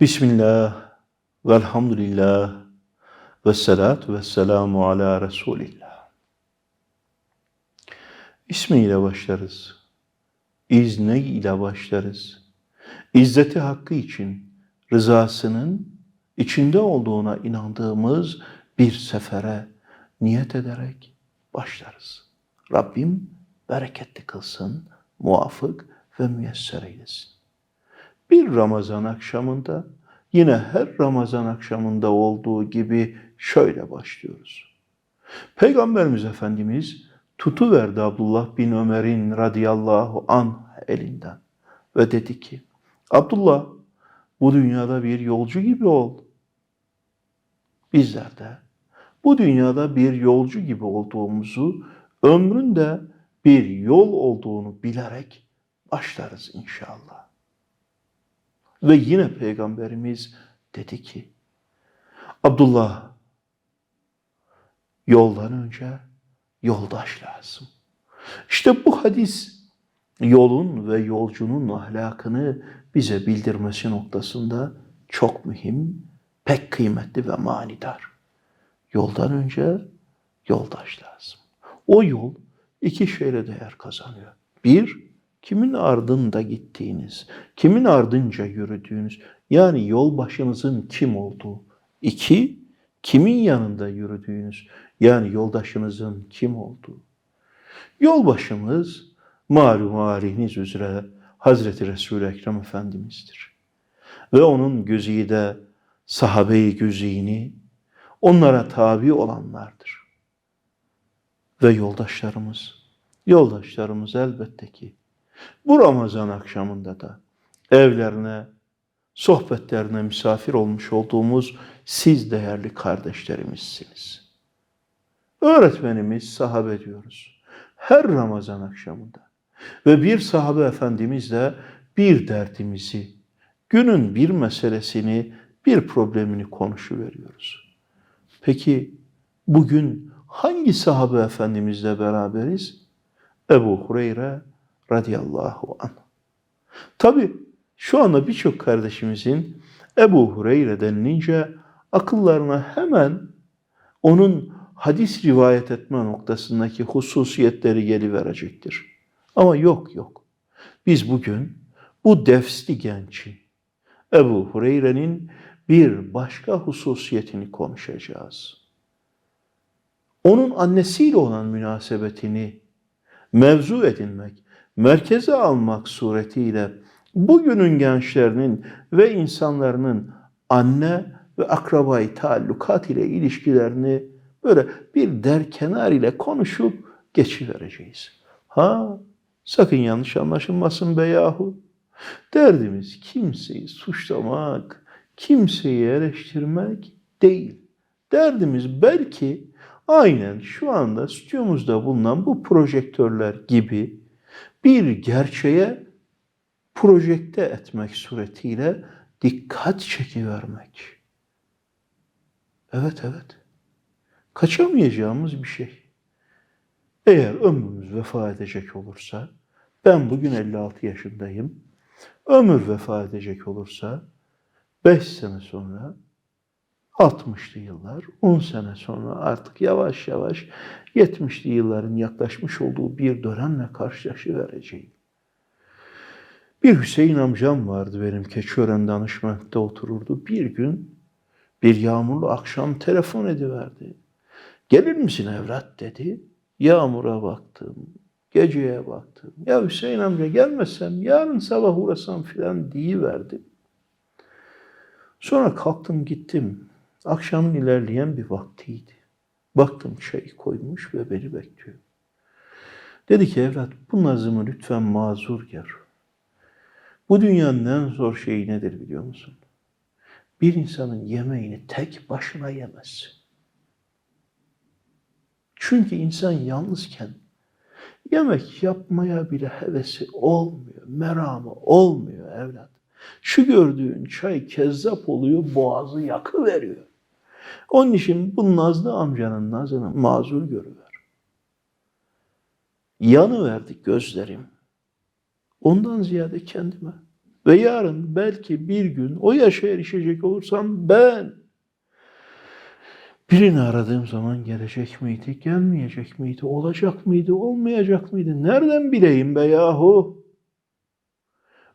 Bismillah, velhamdülillah, ve salatu ve selamu ala Resulillah. İsmiyle başlarız. İzni ile başlarız. İzzeti hakkı için rızasının içinde olduğuna inandığımız bir sefere niyet ederek başlarız. Rabbim bereketli kılsın, muafık ve müyesser eylesin. Bir Ramazan akşamında yine her Ramazan akşamında olduğu gibi şöyle başlıyoruz. Peygamberimiz Efendimiz tutuverdi Abdullah bin Ömer'in radıyallahu an elinden ve dedi ki Abdullah bu dünyada bir yolcu gibi ol. Bizler de bu dünyada bir yolcu gibi olduğumuzu, ömründe bir yol olduğunu bilerek başlarız inşallah. Ve yine Peygamberimiz dedi ki, Abdullah, yoldan önce yoldaş lazım. İşte bu hadis yolun ve yolcunun ahlakını bize bildirmesi noktasında çok mühim, pek kıymetli ve manidar. Yoldan önce yoldaş lazım. O yol iki şeyle değer kazanıyor. Bir, kimin ardında gittiğiniz, kimin ardınca yürüdüğünüz, yani yol başınızın kim olduğu. İki, kimin yanında yürüdüğünüz, yani yoldaşınızın kim olduğu. Yolbaşımız malum haliniz üzere Hazreti Resul-i Ekrem Efendimiz'dir. Ve onun güzide sahabe-i güzini onlara tabi olanlardır. Ve yoldaşlarımız, yoldaşlarımız elbette ki bu Ramazan akşamında da evlerine, sohbetlerine misafir olmuş olduğumuz siz değerli kardeşlerimizsiniz. Öğretmenimiz sahabe diyoruz. Her Ramazan akşamında ve bir sahabe efendimizle bir derdimizi, günün bir meselesini, bir problemini konuşuveriyoruz. Peki bugün hangi sahabe efendimizle beraberiz? Ebu Hureyre radıyallahu anh. Tabi şu anda birçok kardeşimizin Ebu Hureyre denilince akıllarına hemen onun hadis rivayet etme noktasındaki hususiyetleri geliverecektir. Ama yok yok. Biz bugün bu defsli gençin Ebu Hureyre'nin bir başka hususiyetini konuşacağız. Onun annesiyle olan münasebetini mevzu edinmek, merkeze almak suretiyle bugünün gençlerinin ve insanların anne ve akrabayı taallukat ile ilişkilerini böyle bir derkenar ile konuşup geçivereceğiz. Ha sakın yanlış anlaşılmasın be yahu. Derdimiz kimseyi suçlamak, kimseyi eleştirmek değil. Derdimiz belki aynen şu anda stüdyomuzda bulunan bu projektörler gibi bir gerçeğe projekte etmek suretiyle dikkat çekivermek. Evet evet. Kaçamayacağımız bir şey. Eğer ömrümüz vefa edecek olursa, ben bugün 56 yaşındayım, ömür vefa edecek olursa 5 sene sonra 60'lı yıllar, 10 sene sonra artık yavaş yavaş 70'li yılların yaklaşmış olduğu bir dönemle karşılaşıvereceğim. Bir Hüseyin amcam vardı benim Keçiören danışmakta otururdu. Bir gün bir yağmurlu akşam telefon ediverdi. Gelir misin evlat dedi. Yağmura baktım, geceye baktım. Ya Hüseyin amca gelmesem yarın sabah uğrasam filan verdim. Sonra kalktım gittim. Akşamın ilerleyen bir vaktiydi. Baktım çay koymuş ve beni bekliyor. Dedi ki evlat bu nazımı lütfen mazur gör. Bu dünyanın en zor şeyi nedir biliyor musun? Bir insanın yemeğini tek başına yemesi. Çünkü insan yalnızken yemek yapmaya bile hevesi olmuyor, meramı olmuyor evlat. Şu gördüğün çay kezzap oluyor, boğazı yakı veriyor. Onun için bu Nazlı amcanın nazını mazur görüver. Yanı verdi gözlerim. Ondan ziyade kendime. ve yarın belki bir gün o yaşa erişecek olursam ben birini aradığım zaman gelecek miydi, gelmeyecek miydi, olacak mıydı, olmayacak mıydı? Nereden bileyim be yahu?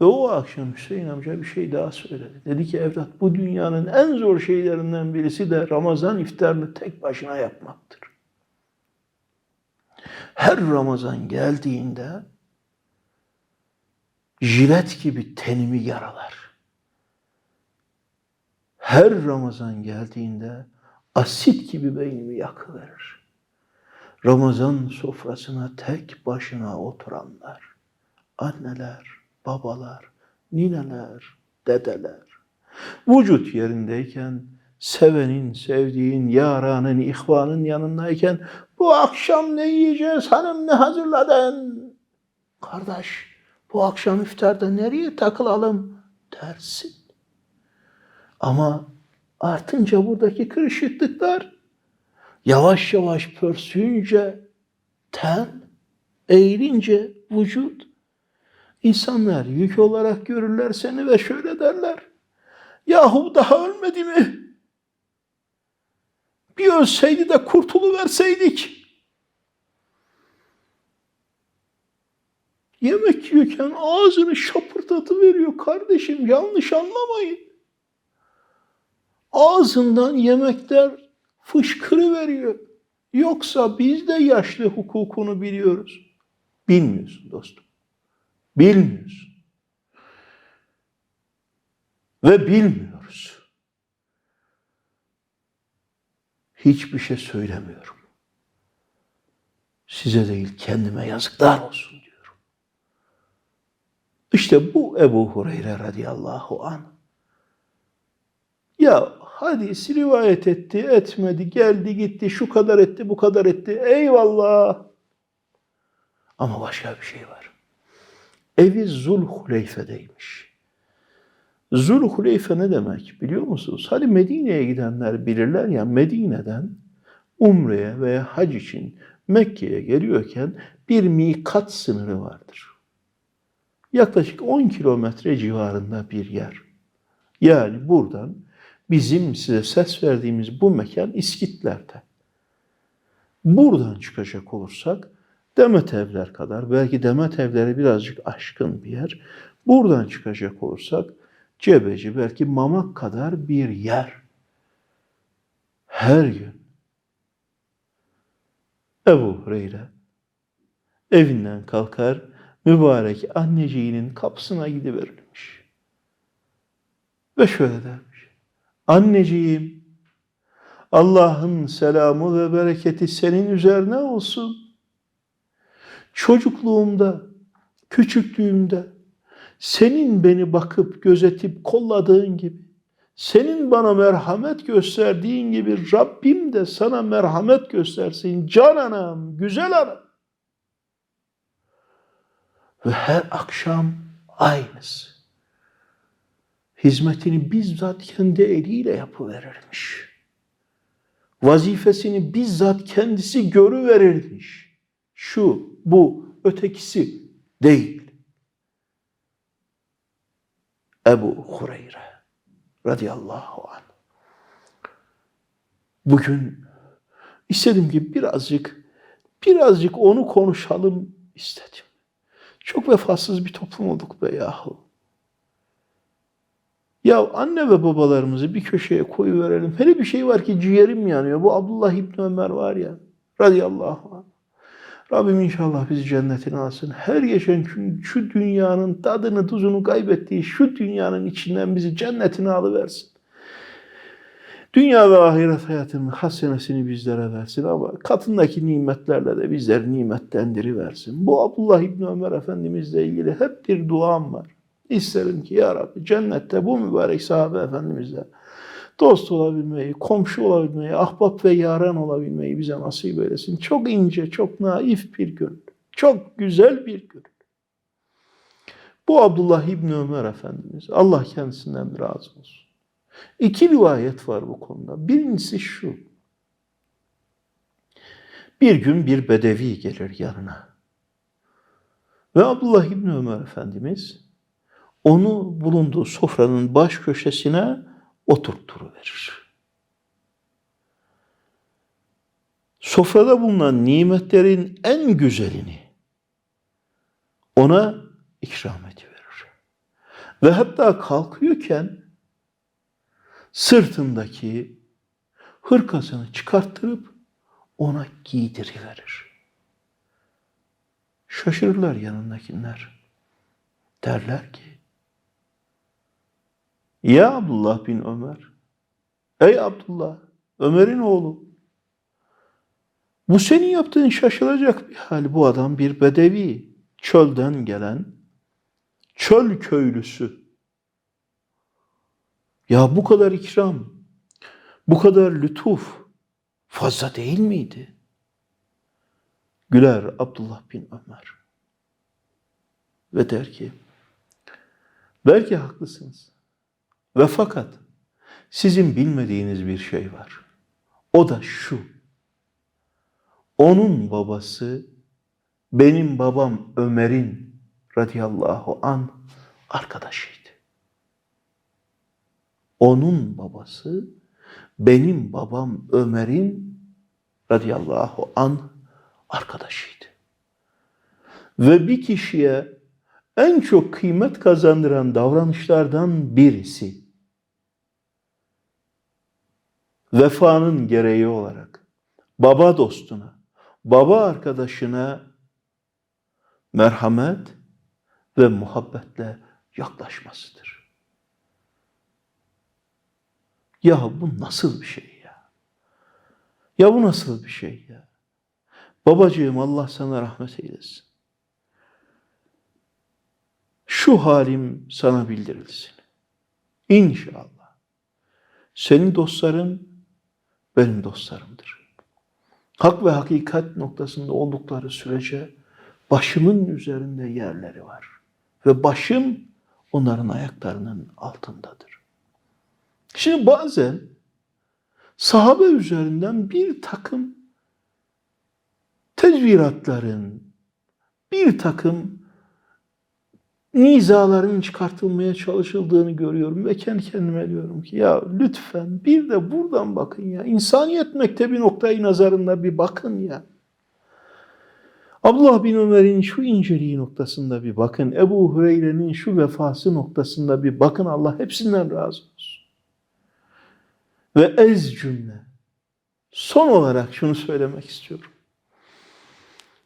Ve o akşam Hüseyin amca bir şey daha söyledi. Dedi ki evlat bu dünyanın en zor şeylerinden birisi de Ramazan iftarını tek başına yapmaktır. Her Ramazan geldiğinde jilet gibi tenimi yaralar. Her Ramazan geldiğinde asit gibi beynimi yakıverir. Ramazan sofrasına tek başına oturanlar, anneler, babalar, nineler, dedeler, vücut yerindeyken, sevenin, sevdiğin, yaranın, ihvanın yanındayken bu akşam ne yiyeceğiz hanım ne hazırladın? Kardeş bu akşam iftarda nereye takılalım dersin. Ama artınca buradaki kırışıklıklar yavaş yavaş pörsüyünce ten, eğilince vücut insanlar yük olarak görürler seni ve şöyle derler. Yahu daha ölmedi mi? Bir ölseydi de kurtuluverseydik. Yemek yiyorken ağzını şapırdatı veriyor kardeşim yanlış anlamayın. Ağzından yemekler fışkırı veriyor. Yoksa biz de yaşlı hukukunu biliyoruz. Bilmiyorsun dostum. Bilmiyorsun. Ve bilmiyoruz. Hiçbir şey söylemiyorum. Size değil kendime yazıklar olsun diyorum. İşte bu Ebu Hureyre radıyallahu anh. Ya hadis rivayet etti, etmedi, geldi gitti, şu kadar etti, bu kadar etti. Eyvallah. Ama başka bir şey var. Evi Zulhuleyfe'deymiş. Zulhuleyfe ne demek biliyor musunuz? Hadi Medine'ye gidenler bilirler ya Medine'den Umre'ye veya hac için Mekke'ye geliyorken bir mikat sınırı vardır. Yaklaşık 10 kilometre civarında bir yer. Yani buradan bizim size ses verdiğimiz bu mekan İskitler'de. Buradan çıkacak olursak Demet Evler kadar, belki Demet Evleri birazcık aşkın bir yer. Buradan çıkacak olursak Cebeci belki Mamak kadar bir yer. Her gün Ebu Hureyre evinden kalkar, mübarek anneciğinin kapısına gidiverilmiş. Ve şöyle dermiş. Anneciğim, Allah'ın selamı ve bereketi senin üzerine olsun. Çocukluğumda, küçüklüğümde senin beni bakıp gözetip kolladığın gibi, senin bana merhamet gösterdiğin gibi Rabbim de sana merhamet göstersin. Can anam, güzel anam. Ve her akşam aynısı. Hizmetini bizzat kendi eliyle yapıverirmiş. Vazifesini bizzat kendisi görüverirmiş. Şu, bu, ötekisi değil. Ebu Hureyre radıyallahu anh. Bugün istedim ki birazcık birazcık onu konuşalım istedim. Çok vefasız bir toplum olduk be yahu. Ya anne ve babalarımızı bir köşeye koyuverelim. Hele bir şey var ki ciğerim yanıyor. Bu Abdullah İbni Ömer var ya radıyallahu anh. Rabbim inşallah bizi cennetine alsın. Her geçen gün şu dünyanın tadını tuzunu kaybettiği şu dünyanın içinden bizi cennetine alıversin. Dünya ve ahiret hayatının hasenesini bizlere versin ama katındaki nimetlerle de bizleri nimetlendiriversin. Bu Abdullah İbni Ömer Efendimizle ilgili hep bir duam var. İsterim ki ya Rabbi cennette bu mübarek sahabe efendimizle dost olabilmeyi, komşu olabilmeyi, ahbap ve yaren olabilmeyi bize nasip eylesin. Çok ince, çok naif bir gün. Çok güzel bir gün. Bu Abdullah İbni Ömer Efendimiz. Allah kendisinden razı olsun. İki rivayet var bu konuda. Birincisi şu. Bir gün bir bedevi gelir yanına. Ve Abdullah İbni Ömer Efendimiz onu bulunduğu sofranın baş köşesine oturtturuverir. Sofrada bulunan nimetlerin en güzelini ona ikram ediverir. Ve hatta kalkıyorken sırtındaki hırkasını çıkarttırıp ona giydiriverir. Şaşırırlar yanındakiler. Derler ki, Ya Abdullah bin Ömer, ey Abdullah, Ömer'in oğlu, bu senin yaptığın şaşılacak bir hal. Bu adam bir bedevi, çölden gelen, çöl köylüsü. Ya bu kadar ikram, bu kadar lütuf fazla değil miydi? Güler Abdullah bin Ömer. Ve der ki, belki haklısınız. Ve fakat sizin bilmediğiniz bir şey var. O da şu. Onun babası benim babam Ömer'in radıyallahu an arkadaşıydı. Onun babası benim babam Ömer'in radıyallahu an arkadaşıydı. Ve bir kişiye en çok kıymet kazandıran davranışlardan birisi vefanın gereği olarak baba dostuna, baba arkadaşına merhamet ve muhabbetle yaklaşmasıdır. Ya bu nasıl bir şey ya? Ya bu nasıl bir şey ya? Babacığım Allah sana rahmet eylesin. Şu halim sana bildirilsin. İnşallah. Senin dostların benim dostlarımdır. Hak ve hakikat noktasında oldukları sürece başımın üzerinde yerleri var. Ve başım onların ayaklarının altındadır. Şimdi bazen sahabe üzerinden bir takım tezviratların, bir takım nizaların çıkartılmaya çalışıldığını görüyorum ve kendi kendime diyorum ki ya lütfen bir de buradan bakın ya. İnsaniyet mektebi noktayı nazarında bir bakın ya. Abdullah bin Ömer'in şu inceliği noktasında bir bakın. Ebu Hureyre'nin şu vefası noktasında bir bakın. Allah hepsinden razı olsun. Ve ez cümle. Son olarak şunu söylemek istiyorum.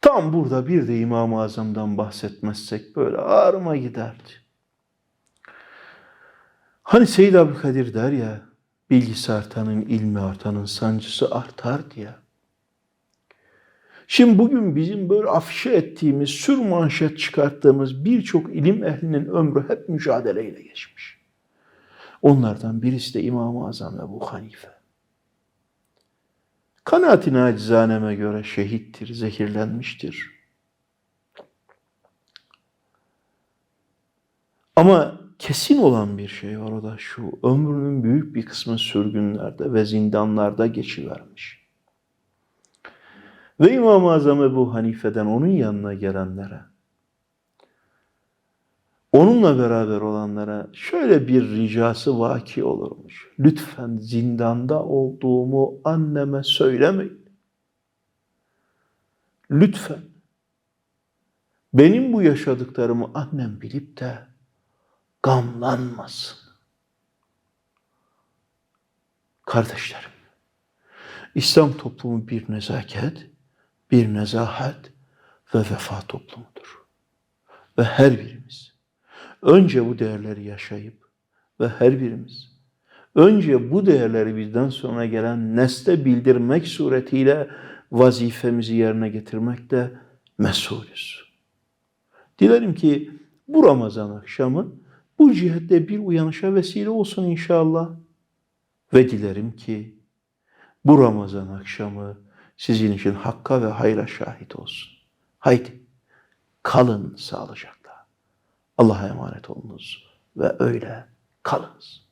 Tam burada bir de İmam-ı Azam'dan bahsetmezsek böyle ağrıma giderdi. Hani Seyyid Abdülkadir der ya, bilgisi artanın, ilmi artanın sancısı artar diye. Şimdi bugün bizim böyle afişe ettiğimiz, sür manşet çıkarttığımız birçok ilim ehlinin ömrü hep mücadeleyle geçmiş. Onlardan birisi de İmam-ı Azam Ebu Hanife. Kanaati nacizaneme göre şehittir, zehirlenmiştir. Ama kesin olan bir şey var o da şu, ömrünün büyük bir kısmı sürgünlerde ve zindanlarda geçivermiş. Ve İmam-ı Azam Ebu Hanife'den onun yanına gelenlere, onunla beraber olanlara şöyle bir ricası vaki olurmuş. Lütfen zindanda olduğumu anneme söylemeyin. Lütfen. Benim bu yaşadıklarımı annem bilip de gamlanmasın. Kardeşlerim, İslam toplumu bir nezaket, bir nezahat ve vefa toplumudur. Ve her birimiz önce bu değerleri yaşayıp ve her birimiz önce bu değerleri bizden sonra gelen nesle bildirmek suretiyle vazifemizi yerine getirmekte mesulüz. Dilerim ki bu Ramazan akşamı bu cihette bir uyanışa vesile olsun inşallah. Ve dilerim ki bu Ramazan akşamı sizin için hakka ve hayra şahit olsun. Haydi kalın sağlıcakla. Allah'a emanet olunuz ve öyle kalınız.